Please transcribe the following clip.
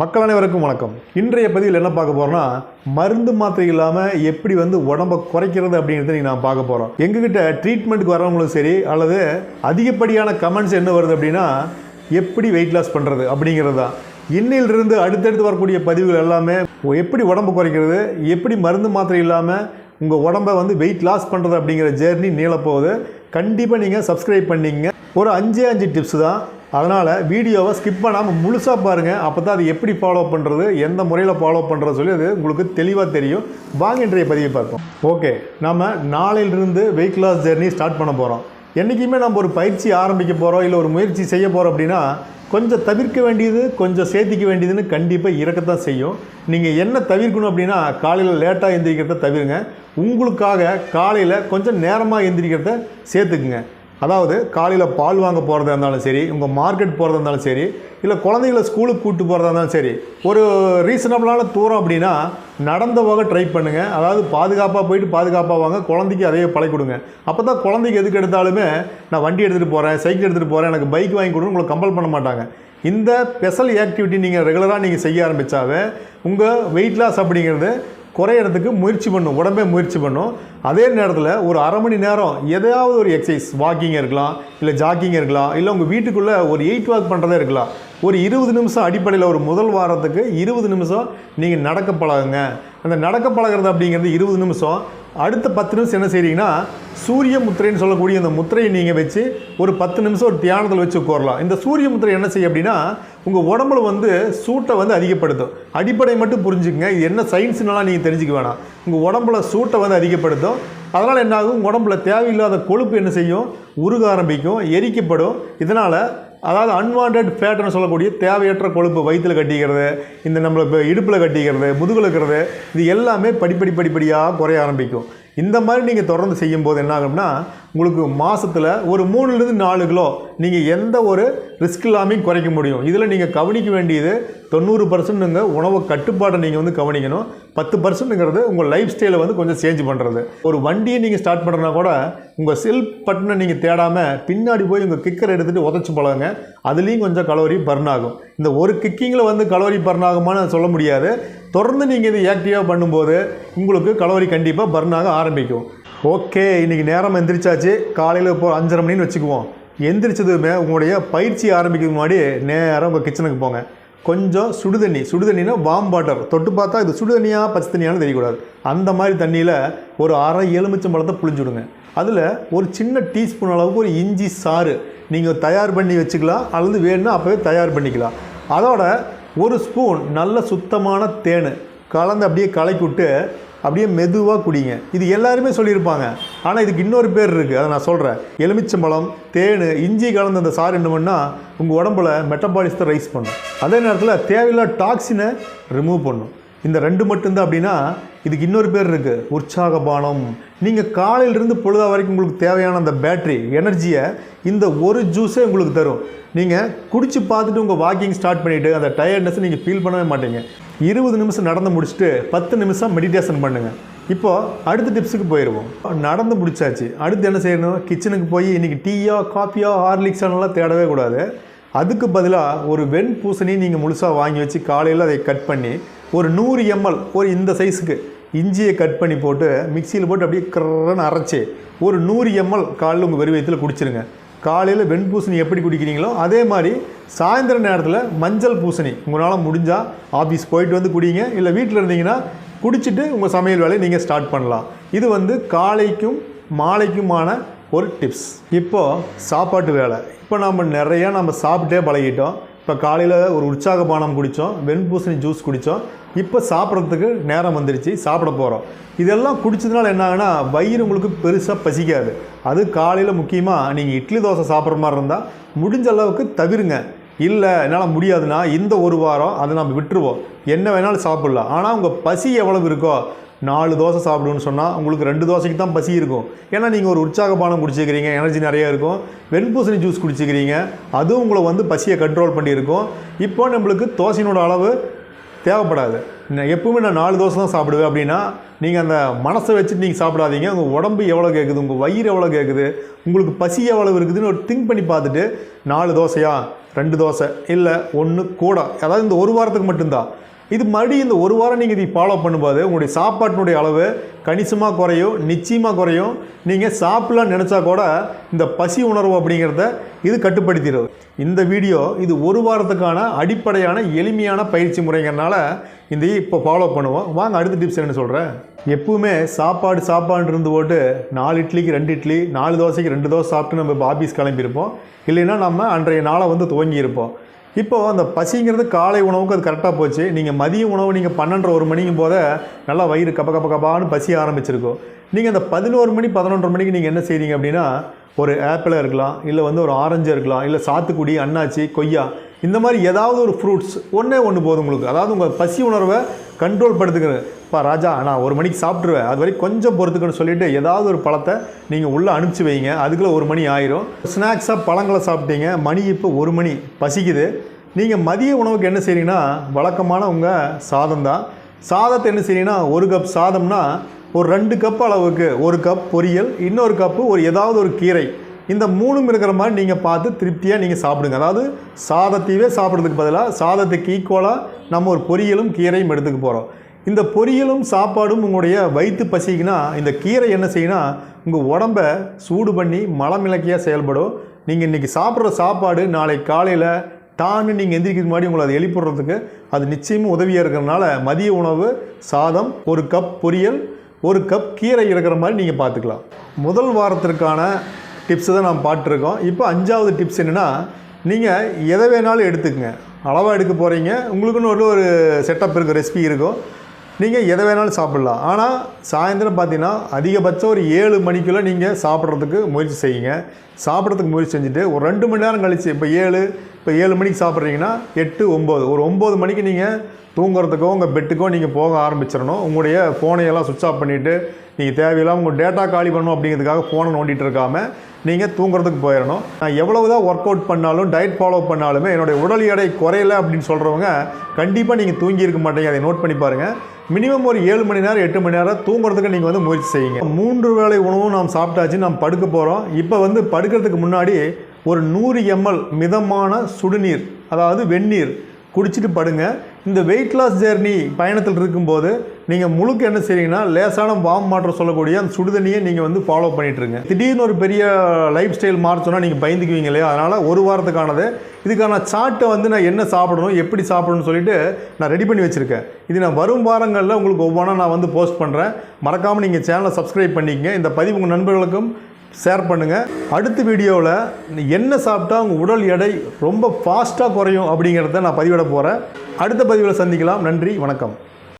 மக்கள் அனைவருக்கும் வணக்கம். இன்றைய பதிவில் என்ன பார்க்க போறோம்னா மருந்து மாத்திரை இல்லாமல் எப்படி வந்து உடம்ப குறைக்கிறது அப்படிங்கிறத நீங்கள் நான் பார்க்க போகிறோம் எங்ககிட்ட ட்ரீட்மெண்ட்டுக்கு வரவங்களும் சரி அல்லது அதிகப்படியான கமெண்ட்ஸ் என்ன வருது அப்படின்னா எப்படி வெயிட் லாஸ் பண்ணுறது அப்படிங்கிறது தான். இன்னையிலிருந்து அடுத்தடுத்து வரக்கூடிய பதிவுகள் எல்லாமே எப்படி உடம்பு குறைக்கிறது எப்படி மருந்து மாத்திரை இல்லாமல் உங்கள் உடம்பை வந்து வெயிட் லாஸ் பண்ணுறது அப்படிங்கிற ஜேர்னி நீளப்போகுது. கண்டிப்பாக நீங்கள் சப்ஸ்கிரைப் பண்ணிங்க. ஒரு அஞ்சே அஞ்சு டிப்ஸ் தான். அதனால் வீடியோவை ஸ்கிப் பண்ணாமல் முழுசாக பாருங்கள் அப்போ தான் அது எப்படி ஃபாலோ பண்ணுறது எந்த முறையில் ஃபாலோ பண்ணுறது சொல்லி அது உங்களுக்கு தெளிவாக தெரியும். வாங்க இன்றைய பதிவை பார்ப்போம். ஓகே நம்ம நாளையிலிருந்து வெயிட் லாஸ் ஜெர்னி ஸ்டார்ட் பண்ண போகிறோம் என்றைக்குமே நம்ம ஒரு பயிற்சி ஆரம்பிக்க போகிறோம் இல்லை ஒரு முயற்சி செய்ய போகிறோம் அப்படின்னா கொஞ்சம் தவிர்க்க வேண்டியது கொஞ்சம் சேர்த்திக்க வேண்டியதுன்னு கண்டிப்பாக இறக்கத்தான் செய்யும். நீங்கள் என்ன தவிர்க்கணும் அப்படின்னா காலையில் லேட்டாக எந்திரிக்கிறத தவிருங்க. உங்களுக்காக காலையில் கொஞ்சம் நேரமாக எந்திரிக்கிறத சேர்த்துக்குங்க. அதாவது காலையில் பால் வாங்க போகிறதா இருந்தாலும் சரி உங்கள் மார்க்கெட் போகிறதா இருந்தாலும் சரி இல்லை குழந்தைங்கள ஸ்கூலுக்கு கூப்பிட்டு போகிறதா இருந்தாலும் சரி ஒரு ரீசனபிளான தூரம் அப்படின்னா நடந்த போக ட்ரை பண்ணுங்கள் அதாவது பாதுகாப்பாக போயிட்டு பாதுகாப்பாக வாங்க. குழந்தைக்கு அதையே பழகி கொடுங்க. அப்போ தான் குழந்தைக்கு எதுக்கு எடுத்தாலுமே நான் வண்டி எடுத்துகிட்டு போகிறேன் சைக்கிள் எடுத்துகிட்டு போகிறேன் எனக்கு பைக் வாங்கி கொடுன்னு உங்களை கம்பல் பண்ண மாட்டாங்க. இந்த ஸ்பெஷல் ஆக்டிவிட்டி நீங்கள் ரெகுலராக நீங்கள் செய்ய ஆரம்பித்தாவே உங்கள் வெயிட் லாஸ் அப்படிங்கிறது குறையிறதுக்கு முயற்சி பண்ணும் உடம்பே முயற்சி பண்ணும். அதே நேரத்தில் ஒரு அரை மணி நேரம் எதையாவது ஒரு எக்ஸசைஸ் வாக்கிங் இருக்கலாம் இல்லை ஜாக்கிங் இருக்கலாம் இல்லை உங்கள் வீட்டுக்குள்ளே ஒரு எயிட் வாக் பண்ணுறதே இருக்கலாம். ஒரு இருபது நிமிஷம் அடிப்படையில் ஒரு முதல் வாரத்துக்கு இருபது நிமிஷம் நீங்கள் நடக்க பழகுங்க. அந்த நடக்க பழகிறது அப்படிங்கிறது இருபது நிமிஷம். அடுத்த பத்து நிமிஷம் என்ன செய்கிறீங்கன்னா சூரிய முத்திரைன்னு சொல்லக்கூடிய இந்த முத்திரையை நீங்கள் வச்சு ஒரு பத்து நிமிஷம் ஒரு தியானத்தில் வச்சு உட்காரலாம். இந்த சூரிய முத்திரை என்ன செய்யும் அப்படின்னா உங்கள் உடம்புல வந்து சூட்டை வந்து அதிகப்படுத்தும். அடிப்படை மட்டும் புரிஞ்சுக்கங்க. இது என்ன சயின்ஸ்னாலாம் நீங்கள் தெரிஞ்சுக்க வேணாம். உங்கள் உடம்புல சூட்டை வந்து அதிகப்படுத்தும். அதனால் என்னாகும் உடம்புல தேவையில்லாத கொழுப்பு என்ன செய்யும்? உருக ஆரம்பிக்கும் எரிக்கப்படும். இதனால் அதாவது அன்வான்ட் ஃபேட்னு சொல்லக்கூடிய தேவையற்ற கொழுப்பு வயிற்றில் கட்டிக்கிறது இந்த நம்மளை இப்போ இடுப்பில் கட்டிக்கிறது முதுகில் இருக்கிறது இது எல்லாமே படிப்படி படிப்படியாக குறைய ஆரம்பிக்கும். இந்த மாதிரி நீங்கள் தொடர்ந்து செய்யும்போது என்ன ஆகும்னா உங்களுக்கு மாதத்தில் ஒரு மூணுலேருந்து நாலு கிலோ நீங்கள் எந்த ஒரு ரிஸ்க் இல்லாமையும் குறைக்க முடியும். இதில் நீங்கள் கவனிக்க வேண்டியது தொண்ணூறு பர்சன்ட்டுங்க உணவு கட்டுப்பாட்டை நீங்கள் வந்து கவனிக்கணும். பத்து பர்சன்ட்டுங்கிறது உங்கள் லைஃப் ஸ்டைலை வந்து கொஞ்சம் சேஞ்ச் பண்ணுறது ஒரு வண்டியை நீங்கள் ஸ்டார்ட் பண்ணுறனா கூட உங்கள் செல் பட்டனை நீங்கள் தேடாமல் பின்னாடி போய் உங்கள் கிக்கர் எடுத்துகிட்டு உதச்சி பழகுங்க. அதுலேயும் கொஞ்சம் கலோரி பர்ன் ஆகும். இந்த ஒரு கிக்கிங்கில் வந்து கலோரி பர்ன் ஆகுமான்னு சொல்ல முடியாது. தொடர்ந்து நீங்கள் இது ஆக்டிவாக பண்ணும்போது உங்களுக்கு கலோரி கண்டிப்பாக பர்ன் ஆக ஆரம்பிக்கும். ஓகே இன்றைக்கி நேரம் எந்திரிச்சாச்சு. காலையில் இப்போ அஞ்சரை மணின்னு வச்சுக்குவோம். எந்திரிச்சதுமே உங்களுடைய பயிற்சி ஆரம்பிக்கிறதுக்கு முன்னாடி நேராக உங்கள் கிச்சனுக்கு போங்க. கொஞ்சம் சுடுதண்ணி சுடுதண்ணினா வாம் வாட்டர் தொட்டு பார்த்தா இது சுடுதண்ணியா பச்சை தண்ணியான்னு தெரியக்கூடாது. அந்த மாதிரி தண்ணியில் ஒரு அரை எலுமிச்சம் பழத்தை புளிஞ்சுடுங்க அதில் ஒரு சின்ன டீஸ்பூன் அளவுக்கு ஒரு இஞ்சி சாறு நீங்கள் தயார் பண்ணி வச்சுக்கலாம். அல்லது வேணும்னா அப்போவே தயார் பண்ணிக்கலாம். அதோட ஒரு ஸ்பூன் நல்ல சுத்தமான தேன் கலந்து அப்படியே கலக்கி விட்டு அப்படியே மெதுவாக குடிங்க. இது எல்லாருமே சொல்லியிருப்பாங்க. ஆனால் இதுக்கு இன்னொரு பேர் இருக்குது அதை நான் சொல்கிறேன் எலுமிச்சம்பழம் தேன் இஞ்சி கலந்த அந்த சாறு என்ன பண்ணால் உங்கள் உடம்புல மெட்டபாலிசத்தை ரைஸ் பண்ணும். அதே நேரத்தில் தேவையில்லாத டாக்ஸினை ரிமூவ் பண்ணும். இந்த ரெண்டு மட்டும்தான் அப்படின்னா இதுக்கு இன்னொரு பேர் இருக்குது உற்சாக பானம். நீங்கள் காலையிலிருந்து பொழுதா வரைக்கும் உங்களுக்கு தேவையான அந்த பேட்ரி எனர்ஜியை இந்த ஒரு ஜூஸே உங்களுக்கு தரும். நீங்கள் குடித்து பார்த்துட்டு உங்கள் வாக்கிங் ஸ்டார்ட் பண்ணிவிட்டு அந்த டயர்ட்னஸ் நீங்கள் ஃபீல் பண்ணவே மாட்டீங்க. இருபது நிமிஷம் நடந்து முடிச்சுட்டு பத்து நிமிஷம் மெடிடேஷன் பண்ணுங்கள் இப்போது அடுத்த டிப்ஸுக்கு போயிடுவோம் நடந்து முடிச்சாச்சு. அடுத்து என்ன செய்யணும்? கிச்சனுக்கு போய் இன்றைக்கி டீயோ காஃபியோ ஹார்லிக்ஸானலாம் தேடவே கூடாது. அதுக்கு பதிலாக ஒரு வெண் பூசணி நீங்கள் முழுசாக வாங்கி வச்சு காலையில் அதை கட் பண்ணி ஒரு நூறு எம்எல் ஒரு இந்த சைஸுக்கு இஞ்சியை கட் பண்ணி போட்டு மிக்சியில் போட்டு அப்படியே கரன்னு அரைச்சி ஒரு நூறு எம்எல் காலையில் உங்கள் வெறுவயத்தில் குடிச்சிருங்க. காலையில் வெண் பூசணி எப்படி குடிக்கிறீங்களோ அதே மாதிரி சாயந்தர நேரத்தில் மஞ்சள் பூசணி உங்களால் முடிஞ்சால் ஆஃபீஸ் போயிட்டு வந்து குடிங்க. இல்லை வீட்டில் இருந்தீங்கன்னா குடிச்சிட்டு உங்கள் சமையல் வேலையை நீங்கள் ஸ்டார்ட் பண்ணலாம். இது வந்து காலைக்கும் மாலைக்குமான ஒரு டிப்ஸ் இப்போது சாப்பாட்டு வேலை. இப்போ நம்ம நிறையா நம்ம சாப்பிட்டே பழகிட்டோம். இப்போ காலையில் ஒரு உற்சாக பானம் குடித்தோம் வெண்பூசணி ஜூஸ் குடித்தோம் இப்போ சாப்பிட்றதுக்கு நேரம் வந்துருச்சு சாப்பிட போகிறோம் இதெல்லாம் குடிச்சதுனால என்ன ஆகுனா வயிறு உங்களுக்கு பெருசாக பசிக்காது. அது காலையில் முக்கியமாக நீங்கள் இட்லி தோசை சாப்பிட்ற மாதிரி இருந்தால் முடிஞ்ச அளவுக்கு தவிருங்க. இல்லை என்னால் முடியாதுன்னா இந்த ஒரு வாரம் அதை நம்ம விட்டுருவோம். என்ன வேணாலும் சாப்பிட்லாம். ஆனால் உங்கள் பசி எவ்வளவு இருக்கோ நாலு தோசை சாப்பிடுன்னு சொன்னால் உங்களுக்கு ரெண்டு தோசைக்கு தான் பசி இருக்கும். ஏன்னா நீங்கள் ஒரு உற்சாக பானம் குடிச்சிக்கிறீங்க எனர்ஜி நிறையா இருக்கும். வெண்பூசணி ஜூஸ் குடிச்சிக்கிறீங்க அதுவும் உங்களை வந்து பசியை கண்ட்ரோல் பண்ணியிருக்கும். இப்போ நம்மளுக்கு தோசையினோட அளவு தேவைப்படாது. நான் எப்பவுமே நான் நாலு தோசை தான் சாப்பிடுவேன் அப்படின்னா நீங்கள் அந்த மனசை வச்சுட்டு நீங்கள் சாப்பிடாதீங்க. உங்கள் உடம்பு எவ்வளோ கேட்குது உங்கள் வயிறு எவ்வளோ கேட்குது உங்களுக்கு பசி எவ்வளோ இருக்குதுன்னு ஒரு திங்க் பண்ணி பார்த்துட்டு நாலு தோசையா ரெண்டு தோசை இல்லை ஒன்று கூட. அதாவது இந்த ஒரு வாரத்துக்கு மட்டும்தான். இது மறுபடியும் இந்த ஒரு வாரம் நீங்கள் இதை ஃபாலோ பண்ணும்போது உங்களுடைய சாப்பாட்டினுடைய அளவு கணிசமாக குறையும் நிச்சயமாக குறையும். நீங்கள் சாப்பிடலாம் நினச்சா கூட இந்த பசி உணர்வு அப்படிங்கிறத இது கட்டுப்படுத்திடுது. இந்த வீடியோ இது ஒரு வாரத்துக்கான அடிப்படையான எளிமையான பயிற்சி முறைங்கிறனால இந்த இப்போ ஃபாலோ பண்ணுவோம். வாங்க அடுத்த டிப்ஸ் என்ன சொல்கிறேன் எப்பவுமே சாப்பாடு சாப்பாடு இருந்து போட்டு நாலு இட்லிக்கு ரெண்டு இட்லி நாலு தோசைக்கு ரெண்டு தோசை சாப்பிட்டு நம்ம இப்போ ஆஃபீஸ் கிளம்பியிருப்போம். இல்லைன்னா நம்ம அன்றைய நாளை வந்து துவங்கி இருப்போம் இப்போது அந்த பசிங்கிறது காலை உணவுக்கு அது கரெக்டாக போச்சு. நீங்கள் மதிய உணவு நீங்கள் பன்னெண்டரை ஒரு மணிக்கும் போத நல்லா வயிறு கப்ப கப்ப கப்பான்னு பசி ஆரம்பிச்சிருக்கும். நீங்கள் அந்த பதினோரு மணி பதினொன்றரை மணிக்கு நீங்கள் என்ன செய்கிறீங்க அப்படின்னா ஒரு ஆப்பிளாக இருக்கலாம் இல்லை வந்து ஒரு ஆரஞ்சு இருக்கலாம் இல்லை சாத்துக்குடி அன்னாச்சி கொய்யா இந்த மாதிரி ஏதாவது ஒரு ஃப்ரூட்ஸ் ஒன்றே ஒன்று போதும் உங்களுக்கு. அதாவது உங்கள் பசி உணர்வை கண்ட்ரோல் படுத்துக்கிறது இப்போ ராஜா நான் ஒரு மணிக்கு சாப்பிட்ருவேன் அது வரைக்கும் கொஞ்சம் பொறுத்துக்கணும்னு சொல்லிட்டு ஏதாவது ஒரு பழத்தை நீங்கள் உள்ளே அனுப்பிச்சி வைங்க. அதுக்குள்ளே ஒரு மணி ஆயிரும். ஸ்நாக்ஸாக பழங்களை சாப்பிட்டீங்க. மணி இப்போ ஒரு மணி. பசிக்குது. நீங்கள் மதிய உணவுக்கு என்ன செய்கிறீங்கன்னா வழக்கமான உங்கள் சாதம் தான் சாதத்தை என்ன செய்கிறீங்கன்னா ஒரு கப் சாதம்னா ஒரு ரெண்டு கப் அளவுக்கு ஒரு கப் பொரியல் இன்னொரு கப்பு ஒரு ஏதாவது ஒரு கீரை. இந்த மூணும் இருக்கிற மாதிரி நீங்கள் பார்த்து திருப்தியாக நீங்கள் சாப்பிடுங்க. அதாவது சாதத்தையே சாப்பிட்றதுக்கு பதிலாக சாதத்துக்கு ஈக்குவலாக நம்ம ஒரு பொரியலும் கீரையும் எடுத்துக்க போகிறோம் இந்த பொரியலும் சாப்பாடும் உங்களுடைய வயிற்று பசிக்குன்னா இந்த கீரை என்ன செய்யும்னா உங்கள் உடம்ப சூடு பண்ணி மலமிளக்கியாக செயல்படும். நீங்கள் இன்றைக்கி சாப்பிட்ற சாப்பாடு நாளை காலையில் டான்னு நீங்கள் எந்திரிக்கிறது முன்னாடி உங்களை அதை எழுப்பிடுறதுக்கு அது நிச்சயமும் உதவியாக இருக்கிறதுனால மதிய உணவு சாதம் ஒரு கப் பொரியல் ஒரு கப் கீரை இருக்கிற மாதிரி நீங்கள் பார்த்துக்கலாம். முதல் வாரத்திற்கான டிப்ஸை தான் நாம் பார்த்துருக்கோம். இப்போ அஞ்சாவது டிப்ஸ் என்னென்னா நீங்கள் எதை வேணாலும் எடுத்துக்கங்க. அளவாக எடுக்க போகிறீங்க உங்களுக்குன்னு ஒரு ஒரு செட்டப் இருக்கும் ரெசிபி இருக்கும் நீங்கள் எதை வேணாலும் சாப்பிட்லாம். ஆனால் சாயந்தரம் பார்த்தீங்கன்னா அதிகபட்சம் ஒரு ஏழு மணிக்குள்ளே நீங்கள் சாப்பிட்றதுக்கு முயற்சி செய்யுங்க. சாப்பிட்றதுக்கு முயற்சி செஞ்சுட்டு ஒரு ரெண்டு மணி நேரம் கழிச்சு இப்போ ஏழு இப்போ ஏழு மணிக்கு சாப்பிட்றீங்கன்னா எட்டு ஒம்பது. ஒரு ஒம்பது மணிக்கு நீங்கள் தூங்குறதுக்கோ உங்கள் பெட்டுக்கோ நீங்கள் போக ஆரம்பிச்சிடணும். உங்களுடைய ஃபோனையெல்லாம் சுவிட்ச் ஆஃப் பண்ணிவிட்டு நீங்கள் தேவையில்லாமல் உங்கள் டேட்டா காலி பண்ணணும் அப்படிங்கிறதுக்காக ஃபோனை நோண்டிட்டு இருக்காமல் நீங்கள் தூங்குறதுக்கு போயிடணும். நான் எவ்வளவு தான் ஒர்க் அவுட் பண்ணாலும் டயட் ஃபாலோ பண்ணாலுமே என்னுடைய உடல் எடை குறையலை அப்படின்னு சொல்கிறவங்க கண்டிப்பாக நீங்கள் தூங்கியிருக்க மாட்டீங்க. அதை நோட் பண்ணி பாருங்கள் மினிமம் ஒரு ஏழு மணி நேரம் எட்டு மணி நேரம் தூங்குறதுக்கு நீங்கள் வந்து முயற்சி செய்யுங்க. மூன்று வேளை உணவும் நாம் சாப்பிட்டாச்சு நாம் படுக்க போகிறோம் இப்போ வந்து படுக்கிறதுக்கு முன்னாடி ஒரு நூறு எம்எல் மிதமான சுடுநீர் அதாவது வெந்நீர் குடிச்சிட்டு படுங்க. இந்த வெயிட் லாஸ் ஜேர்னி பயணத்தில் இருக்கும்போது நீங்கள் முழுக்க என்ன செய்றீங்கன்னா லேசான வாம் மாற்றம் சொல்லக்கூடிய அந்த சுடுதண்ணியை நீங்கள் வந்து ஃபாலோ பண்ணிகிட்ருங்க திடீர்னு ஒரு பெரிய லைஃப் ஸ்டைல் மாற்றோன்னா நீங்கள் பயந்துக்குவீங்க இல்லையா? அதனால் ஒரு வாரத்துக்கானது. இதுக்கான சார்ட்டை வந்து நான் என்ன சாப்பிடணும் எப்படி சாப்பிடணும்னு சொல்லிட்டு நான் ரெடி பண்ணி வச்சுருக்கேன். இது நான் வரும் வாரங்களில் உங்களுக்கு ஒவ்வொன்றா நான் வந்து போஸ்ட் பண்ணுறேன் மறக்காமல் நீங்கள் சேனலை சப்ஸ்கிரைப் பண்ணிக்கங்க. இந்த பதிவு உங்கள் நண்பர்களுக்கும் ஷேர் பண்ணுங்கள் அடுத்த வீடியோவில் என்ன சாப்பிட்டா உங்கள் உடல் எடை ரொம்ப ஃபாஸ்ட்டாக குறையும் அப்படிங்கிறத நான் பதிவிட போகிறேன் அடுத்த பதிவில் சந்திக்கலாம். நன்றி வணக்கம்.